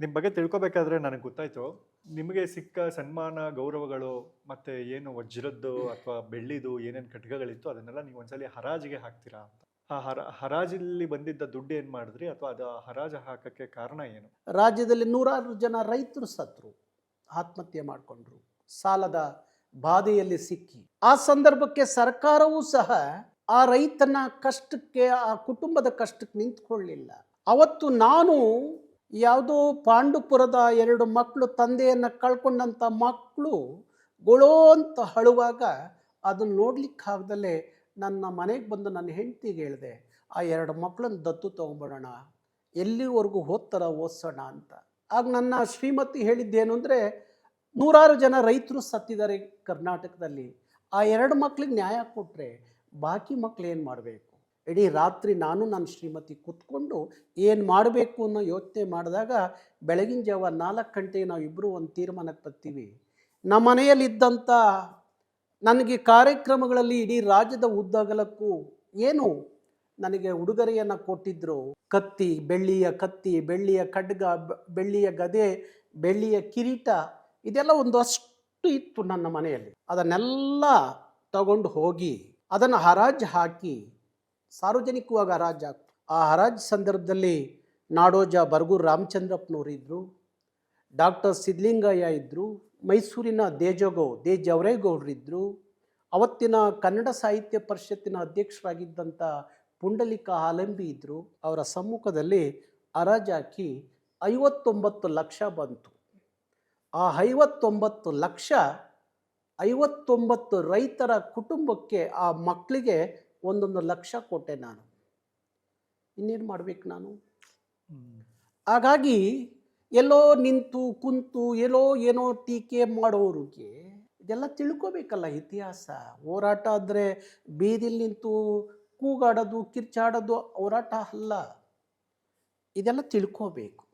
ನಿಮ್ಮ ಬಗ್ಗೆ ತಿಳ್ಕೊಬೇಕಾದ್ರೆ ನನಗೆ ಗೊತ್ತಾಯ್ತು. ನಿಮಗೆ ಸಿಕ್ಕ ಸನ್ಮಾನ, ಗೌರವಗಳು ಮತ್ತೆ ಏನು ವಜ್ರದ್ದು ಅಥವಾ ಬೆಳ್ಳಿದು ಏನೇನು ಘಟಕಗಳಿತ್ತು ಅದನ್ನೆಲ್ಲ ನೀವು ಒಂದ್ಸಲ ಹರಾಜಿಗೆ ಹಾಕ್ತೀರಾ ಅಂತ. ಆ ಹರ, ಹರಾಜಲ್ಲಿ ಬಂದಿದ್ದ ದುಡ್ಡು ಏನು ಮಾಡಿದ್ರಿ ಅಥವಾ ಅದು ಹರಾಜು ಹಾಕಕ್ಕೆ ಕಾರಣ ಏನು? ರಾಜ್ಯದಲ್ಲಿ ನೂರಾರು ಜನ ರೈತರು ಸತ್ರು, ಆತ್ಮಹತ್ಯೆ ಮಾಡಿಕೊಂಡ್ರು, ಸಾಲದ ಬಾಧೆಯಲ್ಲಿ ಸಿಕ್ಕಿ. ಆ ಸಂದರ್ಭಕ್ಕೆ ಸರ್ಕಾರವೂ ಸಹ ಆ ರೈತನ ಕಷ್ಟಕ್ಕೆ, ಆ ಕುಟುಂಬದ ಕಷ್ಟಕ್ಕೆ ನಿಂತ್ಕೊಳ್ಳಿಲ್ಲ. ಅವತ್ತು ನಾನು ಯಾವುದೋ ಪಾಂಡುಪುರದ ಎರಡು ಮಕ್ಕಳು ತಂದೆಯನ್ನು ಕಳ್ಕೊಂಡಂಥ ಮಕ್ಕಳು ಗೊಳೋ ಅಂತ ಅಳುವಾಗ ಅದನ್ನು ನೋಡ್ಲಿಕ್ಕೆ ಆಗದಲ್ಲೇ ನನ್ನ ಮನೆಗೆ ಬಂದು ನನ್ನ ಹೆಂಡತಿಗೆ ಹೇಳಿದೆ, ಆ ಎರಡು ಮಕ್ಕಳನ್ನು ದತ್ತು ತೊಗೊಂಬಿಡೋಣ ಎಲ್ಲಿವರೆಗೂ ಓದ್ತಾರ ಓದಿಸೋಣ ಅಂತ. ಆಗ ನನ್ನ ಶ್ರೀಮತಿ ಹೇಳಿದ್ದೇನು ಅಂದರೆ, ನೂರಾರು ಜನ ರೈತರು ಸತ್ತಿದ್ದಾರೆ ಕರ್ನಾಟಕದಲ್ಲಿ, ಆ ಎರಡು ಮಕ್ಳಿಗೆ ನ್ಯಾಯ ಕೊಟ್ಟರೆ ಬಾಕಿ ಮಕ್ಳು ಏನು ಮಾಡಬೇಕು? ಇಡೀ ರಾತ್ರಿ ನಾನು ನನ್ನ ಶ್ರೀಮತಿ ಕೂತ್ಕೊಂಡು ಏನು ಮಾಡಬೇಕು ಅನ್ನೋ ಯೋಚನೆ ಮಾಡಿದಾಗ ಬೆಳಗಿನ ಜಾವ ನಾಲ್ಕು ಗಂಟೆಗೆ ನಾವು ಇಬ್ಬರು ಒಂದು ತೀರ್ಮಾನಕ್ಕೆ ಬರ್ತೀವಿ. ನಮ್ಮ ಮನೆಯಲ್ಲಿದ್ದಂಥ ನನಗೆ ಕಾರ್ಯಕ್ರಮಗಳಲ್ಲಿ ಇಡೀ ರಾಜ್ಯದ ಉದ್ದಗಲಕ್ಕೂ ಏನು ನನಗೆ ಉಡುಗೊರೆಯನ್ನು ಕೊಟ್ಟಿದ್ದರು ಕತ್ತಿ, ಬೆಳ್ಳಿಯ ಕತ್ತಿ, ಬೆಳ್ಳಿಯ ಖಡ್ಗ ಬೆಳ್ಳಿಯ ಗದೆ, ಬೆಳ್ಳಿಯ ಕಿರೀಟ ಇದೆಲ್ಲ ಒಂದಷ್ಟು ಇತ್ತು ನನ್ನ ಮನೆಯಲ್ಲಿ. ಅದನ್ನೆಲ್ಲ ತಗೊಂಡು ಹೋಗಿ ಅದನ್ನು ಹರಾಜು ಹಾಕಿ ಸಾರ್ವಜನಿಕವಾಗಿ ಹರಾಜು ಹಾಕ್ತು ಆ ಹರಾಜು ಸಂದರ್ಭದಲ್ಲಿ ನಾಡೋಜ ಬರಗೂರು ರಾಮಚಂದ್ರಪ್ಪನವರು ಇದ್ದರು ಡಾಕ್ಟರ್ ಸಿದ್ಲಿಂಗಯ್ಯ ಇದ್ದರು ಮೈಸೂರಿನ ದೇಜಗೌ ದೇ ಜವರೇಗೌಡರಿದ್ದರು ಅವತ್ತಿನ ಕನ್ನಡ ಸಾಹಿತ್ಯ ಪರಿಷತ್ತಿನ ಅಧ್ಯಕ್ಷರಾಗಿದ್ದಂಥ ಪುಂಡಲಿಕ ಹಾಲಂಬಿ ಇದ್ದರು ಅವರ ಸಮ್ಮುಖದಲ್ಲಿ ಹರಾಜಾಕಿ ಐವತ್ತೊಂಬತ್ತು ಲಕ್ಷ ಬಂತು. ಆ ಐವತ್ತೊಂಬತ್ತು ಲಕ್ಷ ಐವತ್ತೊಂಬತ್ತು ರೈತರ ಕುಟುಂಬಕ್ಕೆ, ಆ ಮಕ್ಕಳಿಗೆ ಒಂದೊಂದು ಲಕ್ಷ ಕೊಟ್ಟೆ ನಾನು. ಇನ್ನೇನು ಮಾಡಬೇಕು ನಾನು? ಹಾಗಾಗಿ ಎಲ್ಲೋ ನಿಂತು ಕುಂತು ಎಲ್ಲೋ ಏನೋ ಟೀಕೆ ಮಾಡೋರಿಗೆ ಇದೆಲ್ಲ ತಿಳ್ಕೊಬೇಕಲ್ಲ ಇತಿಹಾಸ. ಹೋರಾಟ ಆದರೆ ಬೀದಿಲಿ ನಿಂತು ಕೂಗಾಡೋದು ಕಿರ್ಚಾಡೋದು ಹೋರಾಟ ಅಲ್ಲ. ಇದೆಲ್ಲ ತಿಳ್ಕೋಬೇಕು.